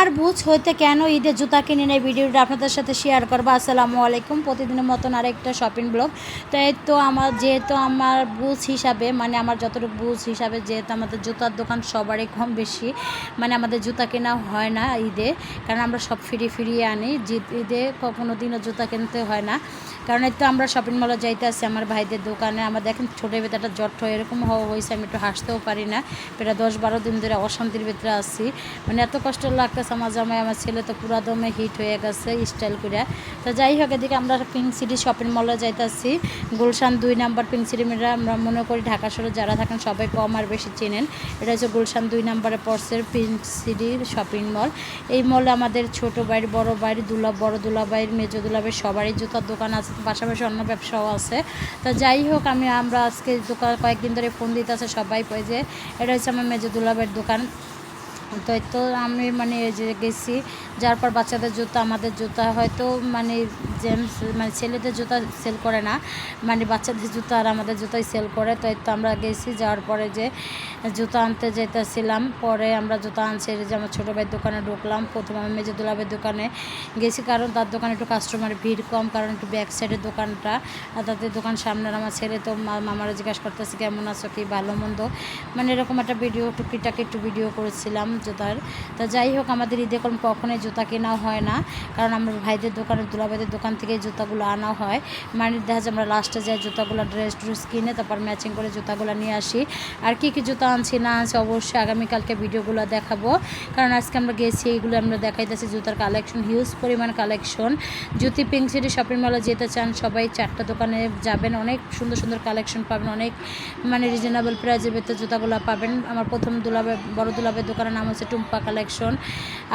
আমার বুঝ হইতে কেন ঈদের জুতা কিনে নেই ভিডিওটা আপনাদের সাথে শেয়ার করব। আসসালামু আলাইকুম। প্রতিদিনের মতন আরেকটা শপিং ব্লগ তাই তো আমার, যেহেতু আমার বুঝ হিসাবে মানে আমার যতটুকু বুঝ হিসাবে, যেহেতু আমাদের জুতার দোকান সবারই কম বেশি মানে আমাদের জুতা কেনা হয় না ঈদে, কারণ আমরা সব ফিরিয়ে ফিরিয়ে আনি। ঈদে কখনো দিনও জুতা কিনতে হয় না। কারণ এই তো আমরা শপিং মলে যাইতে আসছি আমার ভাইদের দোকানে। আমার দেখেন ছোটো বেতাটা জট এরকম হওয়া হয়েছে, আমি একটু হাসতেও পারি না। প্রায় দশ বারো দিন ধরে অশান্তির ভেতরে আসছি মানে এত কষ্ট লাগতেছে আমার জামাই আমার ছেলে তো পুরা দমে হিট হয়ে গেছে স্টাইল করে তো যাই হোক, এদিকে আমরা পিঙ্ক সিটি শপিং মলে যাইতেছি। গুলশান দুই নাম্বার পিঙ্ক সিটি মেয়েরা আমরা মনে করি ঢাকা শহরে যারা থাকেন সবাই কম আর বেশি চেনেন। এটা হচ্ছে গুলশান দুই নাম্বারে পড়ছে পিঙ্ক সিটির শপিং মল এই মলে আমাদের ছোট বাইর বড় বাইর দুলা, বড় দুলা দুলাবাইয়ের মেজো দুলাবাইয়ের সবারই জুতার দোকান আছে, পাশাপাশি অন্য ব্যবসাও আছে। তো যাই হোক, আমি, আমরা আজকে দোকান কয়েকদিন ধরে ফোন দিতে আছে সবাই যে, এটা হচ্ছে আমার মেজো দুলাবাইয়ের দোকান। তো তো আমি মানে এই যে গেছি, যার পর বাচ্চাদের জুতা, আমাদের জুতা হয়তো মানে জেন্টস মানে ছেলেদের জুতা সেল করে না মানে বাচ্চাদের জুতা আর আমাদের জুতাই সেল করে তো তো আমরা গেছি, যাওয়ার পরে যে জুতা আনতে যেতেছিলাম, পরে আমরা জুতা আনছি যে আমার ছোটো ভাইয়ের দোকানে ঢুকলাম, প্রথম আমি মেজে দুলাবের দোকানে গেছি, কারণ তার দোকানে একটু কাস্টমার ভিড় কম, কারণ একটু ব্যাক সাইডের দোকানটা, আর তাদের দোকান সামনের আমার ছেলে তো মামারা জিজ্ঞাসা করতেছে, কেমন আছো, কি ভালো, মন্দ মানে এরকম একটা ভিডিও টুকিটাকি একটু ভিডিও করেছিলাম জুতার। তা যাই হোক, আমাদের ঈদে কোন কখনোই জুতা কেনা হয় না। কারণ আমার ভাইদের দোকানে, দুলাভাইদের দোকান থেকে জুতাগুলো আনা হয়। মানে দেখা যায় আমরা লাস্টে যাই, জুতাগুলো ড্রেস ড্রেস কিনে তারপর ম্যাচিং করে জুতাগুলো নিয়ে আসি। আর কি কি জুতা আনছি, না আনছি অবশ্যই আগামীকালকে ভিডিওগুলো দেখাবো। কারণ আজকে আমরা গেছি এইগুলো আমরা দেখাইতেছি, জুতার কালেকশন হিউজ পরিমাণ collection Jyoti pink city shopping মলে যেতে চান সবাই, চারটা দোকানে যাবেন, অনেক সুন্দর সুন্দর কালেকশন পাবেন, অনেক মানে রিজনেবল প্রাইজের ভেতর জুতাগুলো পাবেন। আমার প্রথম দুলাবে বড় দুলাবের দোকানের নাম হচ্ছে টুম্পা কালেকশন।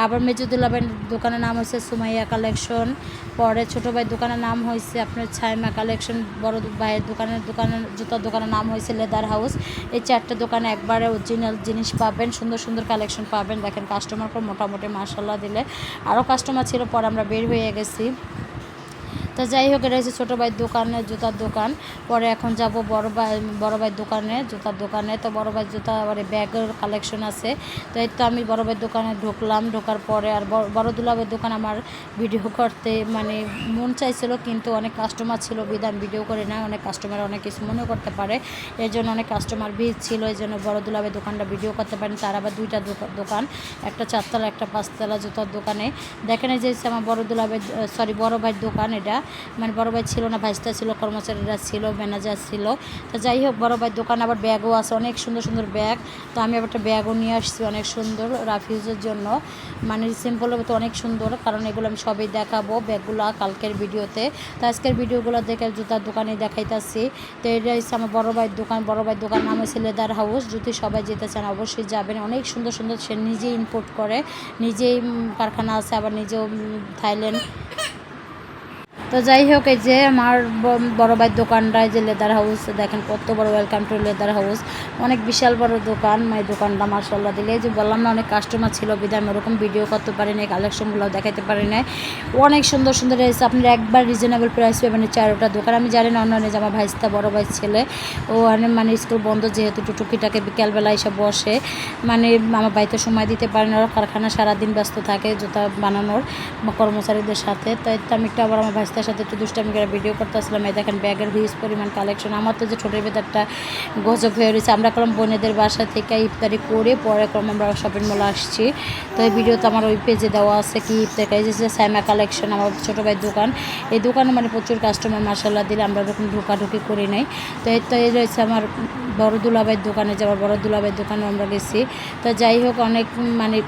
আবার মেজো দুলাবের দোকানের নাম হচ্ছে সুমাইয়া কালেকশন। পরে ছোটো ভাইয়ের দোকানের নাম হয়েছে আপনার ছায়মা কালেকশন। বড় ভাইয়ের দোকানের দোকানের জুতার দোকানের নাম হয়েছে লেদার হাউস। এই চারটে দোকানে একবারে অরিজিনাল জিনিস পাবেন, সুন্দর সুন্দর কালেকশন পাবেন। দেখেন কাস্টমার পর মোটামুটি মার্শাল্লাহ দিলে। আরও কাস্টমার ছিল, পরে আমরা বের হয়ে গেছি। তো যাই হোক, এটা হচ্ছে ছোটো ভাইয়ের দোকানে জুতার দোকান। পরে এখন যাব বড় ভাই, বড় ভাইয়ের দোকানে, জুতার দোকানে। তো বড় ভাইয়ের জুতা আবার ব্যাগের কালেকশন আছে। তো এই তো আমি বড় ভাইয়ের দোকানে ঢুকলাম। ঢোকার পরে আর বড়- দুলাভের দোকান আমার ভিডিও করতে মানে মন চাইছিল, কিন্তু অনেক কাস্টমার ছিল, বিধান ভিডিও করে না অনেক কাস্টমার অনেক কিছু মনে করতে পারে। এর জন্য অনেক কাস্টমার ভিড় ছিল, এই জন্য বড় দুলাভের দোকানটা ভিডিও করতে পারেন। তার আবার দুইটা দোকান, একটা চারতলা, একটা পাঁচতলা জুতার দোকানে। দেখেন এই যে আমার বড় দুলাভের সরি বড় ভাইয়ের দোকান এটা। মানে বড় ভাই ছিল না, ভাইস্তা ছিল, কর্মচারীরা ছিল ম্যানেজার ছিল। তো যাই হোক, বড় ভাইয়ের দোকান আবার ব্যাগও আছে, অনেক সুন্দর সুন্দর ব্যাগ। তো আমি আবার একটা ব্যাগও নিয়ে আসছি অনেক সুন্দর রাফিউজের জন্য। মানে সিম্পল তো অনেক সুন্দর, কারণ এগুলো আমি সবই দেখাবো ব্যাগগুলো কালকের ভিডিওতে। তো আজকের ভিডিওগুলো দেখে জুতার দোকানে দেখাইতেছি। তো এটা হচ্ছে আমার বড় ভাইয়ের দোকান, বড় ভাইয়ের দোকান নাম হচ্ছে লেদার হাউস যদি সবাই যেতে চান অবশ্যই যাবেন। অনেক সুন্দর সুন্দর সে নিজেই ইম্পোর্ট করে, নিজেই কারখানা আছে, আবার নিজেও থাইল্যান্ড তো যাই হোক, এই যে আমার বড় ভাইয়ের দোকানটায় যে লেদার হাউস দেখেন কত বড় ওয়েলকাম টু লেদার হাউস অনেক বিশাল বড় দোকান, এই দোকানটা মার্শাল্লাহ দিলে। যে বললাম না, অনেক কাস্টমার ছিল বিধায় আমি ওরকম ভিডিও করতে পারি নাই কালেকশনগুলো দেখাতে পারি নাই। অনেক সুন্দর সুন্দর এসে আপনারা একবার রিজনেবল প্রাইস পাবেন চারোটা দোকান। আমি জানি না অন্য যে আমার ভাইস্তা, বড় ভাই ছেলে, ও মানে স্কুল বন্ধ যেহেতু টুটুকিটাকে বিকেলবেলা এসে বসে। মানে আমার বাড়িতে সময় দিতে পারে না কারখানা সারাদিন ব্যস্ত থাকে, জুতা বানানোর কর্মচারীদের সাথে। তাই তো আমি একটু আবার আমার ভাইস্তার সাথে একটু দুষ্টামি করে ভিডিও করতে আসলাম। এই দেখেন ব্যাগের হিউজ পরিমাণ কালেকশন আমার তো যে ছোটোর ভেতরটা গজব হয়ে রয়েছে। আমরা করলাম বোনেদের বাসা থেকে ইফতারি করে পরে করলাম আমরা শপিং মলে আসছি। তো এই ভিডিও তো আমার ওই পেজে দেওয়া আছে কি ইফতারি। যে স্যামা কালেকশন আমার ছোটো ভাইয়ের দোকান। এই দোকানে মানে প্রচুর কাস্টমার মার্শাল্লাহ দিলে আমরা ওরকম ঢোকাঢুকি করি নাই। তো এই তো এই রয়েছে আমার বড় দুলাভাইয়ের দোকানে যাওয়ার বড় দুলাভাইয়ের দোকানে আমরা গেছি। তো যাই হোক, অনেক মানে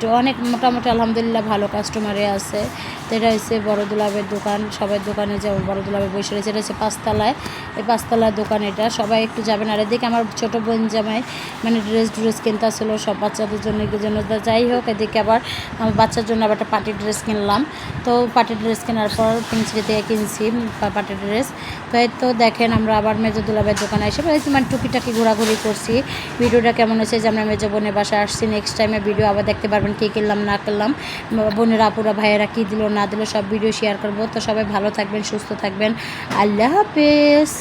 তো অনেক মোটামুটি আলহামদুলিল্লাহ ভালো কাস্টমারে আছে। তো এটা হচ্ছে বড় দুলাভের দোকান, সবাই দোকানে যেমন বড় দুলাভে বসে রয়েছে, এটা হচ্ছে পাঁচতলায়। এই পাঁচতলার দোকান এটা, সবাই একটু যাবেন। আর এদিকে আমার ছোটো বোন জামাই মানে ড্রেস ড্রেস কিনতে আসছিল সব বাচ্চাদের জন্য জন্য। যাই হোক, এদিকে আবার আমার বাচ্চার জন্য আবার একটা পার্টি ড্রেস কিনলাম। তো পার্টি ড্রেস কেনার পর পিঞ্চি থেকে কিনছি পার্টি ড্রেস তো এই তো দেখেন, আমরা আবার মেজো দুলাভের দোকানে এসে মানে টুকিটাকি ঘোরাঘুরি করছি। ভিডিওটা কেমন হয়েছে যে আমরা মেজো বোনের বাসায় আসছি নেক্সট টাইমে ভিডিও আবার দেখতে পারবেন, কী কিনলাম, না করলাম বোনেরা, আপুরা, ভাইয়েরা কী দিল, না দিল, সব ভিডিও শেয়ার করব। তো সবাই ভালো থাকবেন, সুস্থ থাকবেন। আল্লাহ হাফেজ।